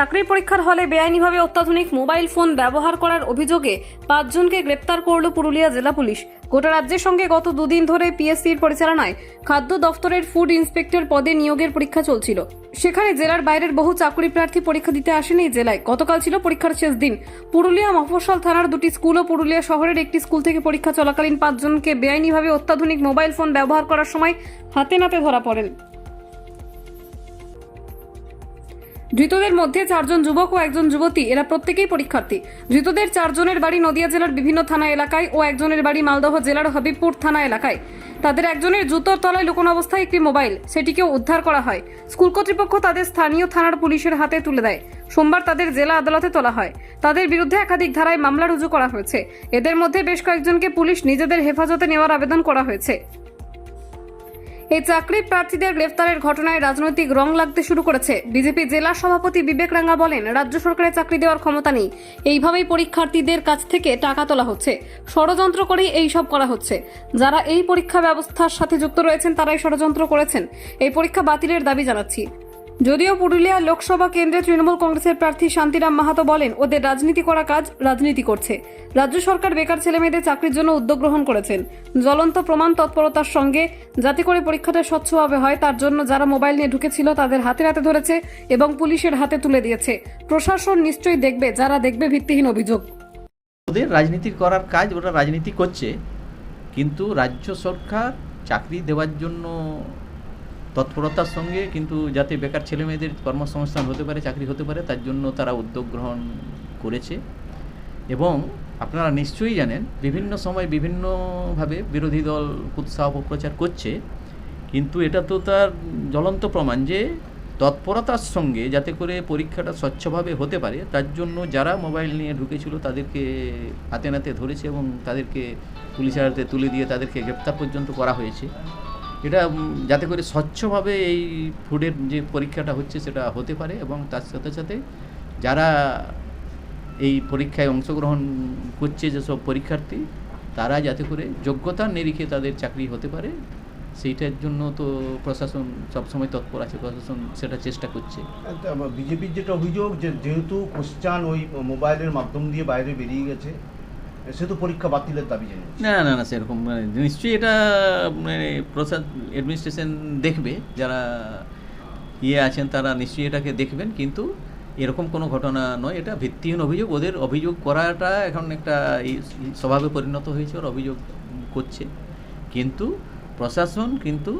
চাকরির পরীক্ষার হলে বেআইনিভাবে অত্যাধুনিক মোবাইল ফোন ব্যবহার করার অভিযোগে পাঁচজনকে গ্রেপ্তার করল পুরুলিয়া জেলা পুলিশ। গোটা রাজ্যের সঙ্গে গত দুদিন ধরে পিএসসির পরিচালনায় খাদ্য দফতরের ফুড ইন্সপেক্টর পদে নিয়োগের পরীক্ষা চলছিল। সেখানে জেলার বাইরের বহু চাকরি প্রার্থী পরীক্ষা দিতে আসেনি এই জেলায়। গতকাল ছিল পরীক্ষার শেষ দিন। পুরুলিয়া মফস্বল থানার দুটি স্কুল ও পুরুলিয়া শহরের একটি স্কুল থেকে পরীক্ষা চলাকালীন পাঁচজনকে বেআইনিভাবে অত্যাধুনিক মোবাইল ফোন ব্যবহার করার সময় হাতে নাতে ধরা পড়েন। ধৃতদের মধ্যে চারজন যুবক ও একজন যুবতী। এরা প্রত্যেকেই পরীক্ষার্থী। ধৃতদের চারজনের বাড়ি নদিয়া জেলার বিভিন্ন থানা এলাকায় ও একজনের বাড়ি মালদহ জেলার হবিবপুর থানা এলাকায়। তাদের একজনের জুতোর তলায় লুকোনো অবস্থায় একটি মোবাইল, সেটিকেও উদ্ধার করা হয়। স্কুল কর্তৃপক্ষ তাদের স্থানীয় থানার পুলিশের হাতে তুলে দেয়। সোমবার তাদের জেলা আদালতে তোলা হয়। তাদের বিরুদ্ধে একাধিক ধারায় মামলা রুজু করা হয়েছে। এদের মধ্যে বেশ কয়েকজনকে পুলিশ নিজেদের হেফাজতে নেওয়ার আবেদন করা হয়েছে। এই চাকরি প্রার্থীদের গ্রেফতারের ঘটনায় রাজনৈতিক রং লাগতে শুরু করেছে। বিজেপি জেলা সভাপতি বিবেক রাঙ্গা বলেন, রাজ্য সরকারের চাকরি দেওয়ার ক্ষমতা নেই। এইভাবেই পরীক্ষার্থীদের কাছ থেকে টাকা তোলা হচ্ছে। ষড়যন্ত্র করেই এই সব করা হচ্ছে। যারা এই পরীক্ষা ব্যবস্থার সাথে যুক্ত রয়েছেন, তারাই ষড়যন্ত্র করেছেন। এই পরীক্ষা বাতিলের দাবি জানাচ্ছি। যদিও পুরুলিয়া লোকসভা কেন্দ্রে তৃণমূল কংগ্রেসের প্রার্থী শান্তিরাম মাহাতো বলেন, ওদের রাজনীতি করা কাজ রাজনীতি করছে। রাজ্য সরকার বেকার ছেলেমেয়েদের চাকরির জন্য উদ্যোগ গ্রহণ করেছেন। জ্বলন্ত প্রমাণ তৎপরতার সঙ্গে যাতে করে পরীক্ষাটা স্বচ্ছভাবে হয়, তার জন্য যারা মোবাইল নিয়ে ঢুকেছিল তাদের হাতে হাতে ধরেছে এবং পুলিশের হাতে তুলে দিয়েছে। প্রশাসন নিশ্চয়ই দেখবে, যারা দেখবে ভিত্তিহীন অভিযোগ। ওদের রাজনীতি করার কাজ, ওরা রাজনীতি করছে, কিন্তু রাজ্য সরকার চাকরি দেওয়ার জন্য তৎপরতার সঙ্গে কিন্তু যাতে বেকার ছেলেমেয়েদের কর্মসংস্থান হতে পারে, চাকরি হতে পারে, তার জন্য তারা উদ্যোগ গ্রহণ করেছে। এবং আপনারা নিশ্চয়ই জানেন, বিভিন্ন সময় বিভিন্নভাবে বিরোধী দল উৎসাহ অপপ্রচার করছে। কিন্তু এটা তো তার জ্বলন্ত প্রমাণ যে তৎপরতার সঙ্গে যাতে করে পরীক্ষাটা স্বচ্ছভাবে হতে পারে, তার জন্য যারা মোবাইল নিয়ে ঢুকেছিল তাদেরকে হাতে নাতে ধরেছে এবং তাদেরকে পুলিশের হাতে তুলে দিয়ে তাদেরকে গ্রেপ্তার পর্যন্ত করা হয়েছে। এটা যাতে করে স্বচ্ছভাবে এই ফুডের যে পরীক্ষাটা হচ্ছে সেটা হতে পারে এবং তার সাথে সাথে যারা এই পরীক্ষায় অংশগ্রহণ করছে যেসব পরীক্ষার্থী, তারা যাতে করে যোগ্যতার নিরিখে তাদের চাকরি হতে পারে, সেইটার জন্য তো প্রশাসন সবসময় তৎপর আছে, প্রশাসন সেটা চেষ্টা করছে। বিজেপির যেটা অভিযোগ যে যেহেতু কোশ্চান ওই মোবাইলের মাধ্যম দিয়ে বাইরে বেরিয়ে গেছে সেহেতু পরীক্ষা বাতিলের দাবি জানিয়েছে না না না, সেরকম মানে নিশ্চয়ই এটা মানে প্রশাসন অ্যাডমিনিস্ট্রেশন দেখবে, যারা ইয়ে আছেন তারা নিশ্চয়ই এটাকে দেখবেন, কিন্তু এরকম কোনো ঘটনা নয়। এটা ভিত্তিহীন অভিযোগ, ওদের অভিযোগ করাটা এখন একটা স্বভাবে পরিণত হয়েছে, ওর অভিযোগ করছে। কিন্তু প্রশাসন কিন্তু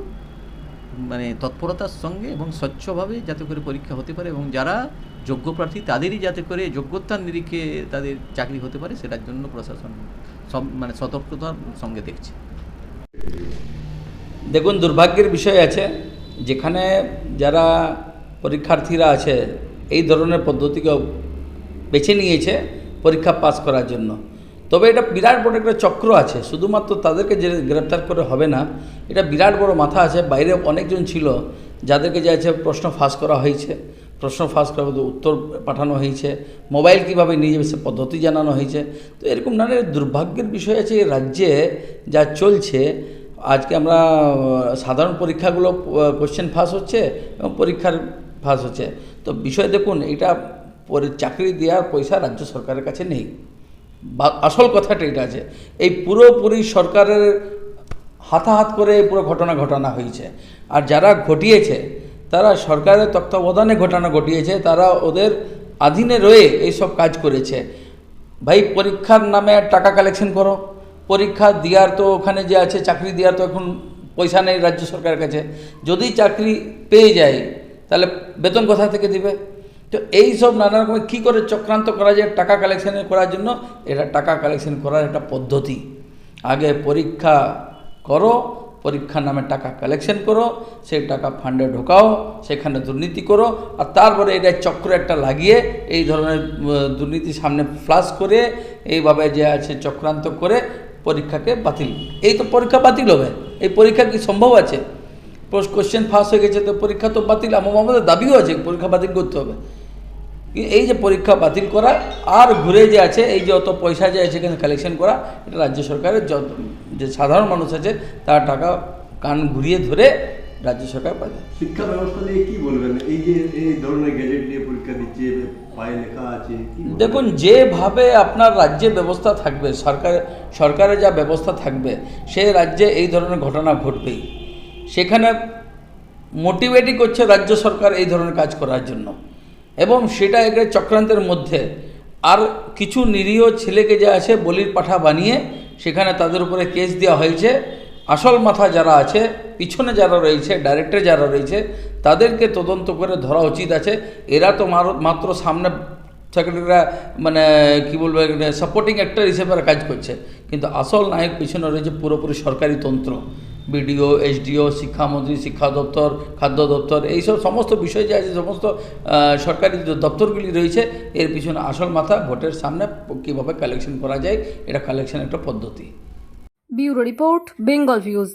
মানে তৎপরতার সঙ্গে এবং স্বচ্ছভাবে যাতে করে পরীক্ষা হতে পারে এবং যারা যোগ্য প্রার্থী তাদেরই যাতে করে যোগ্যতার নিরিখে তাদের চাকরি হতে পারে সেটার জন্য প্রশাসন সব মানে সতর্কতার সঙ্গে দেখছে। দেখুন, দুর্ভাগ্যের বিষয় আছে, যেখানে যারা পরীক্ষার্থীরা আছে, এই ধরনের পদ্ধতিকে বেছে নিয়েছে পরীক্ষা পাস করার জন্য। তবে এটা বিরাট বড় একটা চক্র আছে, শুধুমাত্র তাদেরকে যে গ্রেপ্তার করে হবে না, এটা বিরাট বড় মাথা আছে। বাইরে অনেকজন ছিল যাদেরকে যে আছে প্রশ্ন ফাঁস করা হয়েছে। প্রশ্ন ফাঁস করা উত্তর পাঠানো হয়েছে। মোবাইল কীভাবে নিয়ে যাবে সে পদ্ধতি জানানো হয়েছে। তো এরকম নানা দুর্ভাগ্যের বিষয় আছে এই রাজ্যে যা চলছে। আজকে আমরা, সাধারণ পরীক্ষাগুলো কোশ্চেন ফাঁস হচ্ছে এবং পরীক্ষার ফাঁস হচ্ছে। তো বিষয় দেখুন, এটা চাকরি দেওয়ার পয়সা রাজ্য সরকারের কাছে নেই। আসল কথাটা এটা আছে এই পুরোপুরি সরকারের হাতাহাত করে পুরো ঘটনা ঘটানো হয়েছে। আর যারা ঘটিয়েছে, তারা সরকারের তত্ত্বাবধানে ঘটনা ঘটিয়েছে, তারা ওদের আধীনে রয়ে এইসব কাজ করেছে। ভাই, পরীক্ষার নামে টাকা কালেকশন করো। পরীক্ষা দেওয়ার তো ওখানে যে আছে, চাকরি দেওয়ার তো এখন পয়সা নেই রাজ্য সরকারের কাছে। যদি চাকরি পেয়ে যায়, তাহলে বেতন কোথা থেকে দিবে? তো এই সব নানা রকমের কী করে চক্রান্ত করা যায় টাকা কালেকশন করার জন্য? এটা টাকা কালেকশন করার একটা পদ্ধতি। আগে পরীক্ষা করো, পরীক্ষার নামে টাকা কালেকশন করো, সেই টাকা ফান্ডে ঢোকাও, সেখানে দুর্নীতি করো, আর তারপরে এটা চক্র একটা লাগিয়ে, এই ধরনের দুর্নীতি সামনে ফ্লাশ করে, এইভাবে যে আছে চক্রান্ত করে পরীক্ষাকে বাতিল। এই তো পরীক্ষা বাতিল হবে। এই পরীক্ষা কি সম্ভব আছে? কোশ্চেন ফাঁস হয়ে গেছে, তো পরীক্ষা তো বাতিল। আমাদের দাবিও আছে, পরীক্ষা বাতিল করতে হবে। এই যে পরীক্ষা বাতিল করা আর ঘুরে যে আছে এই যে অত পয়সা যে আছে এখানে কালেকশন করা এটা রাজ্য সরকারের যত যে সাধারণ মানুষ আছে তার টাকা কান ঘুরিয়ে ধরে রাজ্য সরকার পাবে শিক্ষা ব্যবস্থা নিয়ে কি বলবেন? এই যে এই ধরনের গ্যাজেট নিয়ে পরীক্ষা দিচ্ছে পায়ে লেখা আছে দেখুন যেভাবে আপনার রাজ্যে ব্যবস্থা থাকবে সরকার সরকারের যা ব্যবস্থা থাকবে সে রাজ্যে এই ধরনের ঘটনা ঘটবেই। সেখানে মোটিভেটই করছে রাজ্য সরকার এই ধরনের কাজ করার জন্য। এবং সেটা একটা চক্রান্তের মধ্যে। আর কিছু নিরীহ ছেলেকে যে আছে, বলির পাঠা বানিয়ে সেখানে তাদের উপরে কেস দেওয়া হয়েছে। আসল মাথা যারা আছে, পিছনে যারা রয়েছে ডাইরেক্টর যারা রয়েছে, তাদেরকে তদন্ত করে ধরা উচিত আছে। এরা তো মাত্র সামনে সেক্রেটারিরা মানে কি বলব সাপোর্টিং অ্যাক্টর হিসেবে কাজ করছে। কিন্তু আসল নায়ক পিছনে রয়েছে পুরোপুরি সরকারি তন্ত্র। বিডিও এসডিও শিক্ষামন্ত্রী শিক্ষা দপ্তর, খাদ্য দপ্তর, এইসব সমস্ত বিষয় যে আছে, সমস্ত সরকারি যে দপ্তরগুলি রয়েছে, এর পিছনে আসল মাথা ভোটের সামনে কীভাবে কালেকশন করা যায়, এটা কালেকশন একটা পদ্ধতি। Bureau report, Bengal views.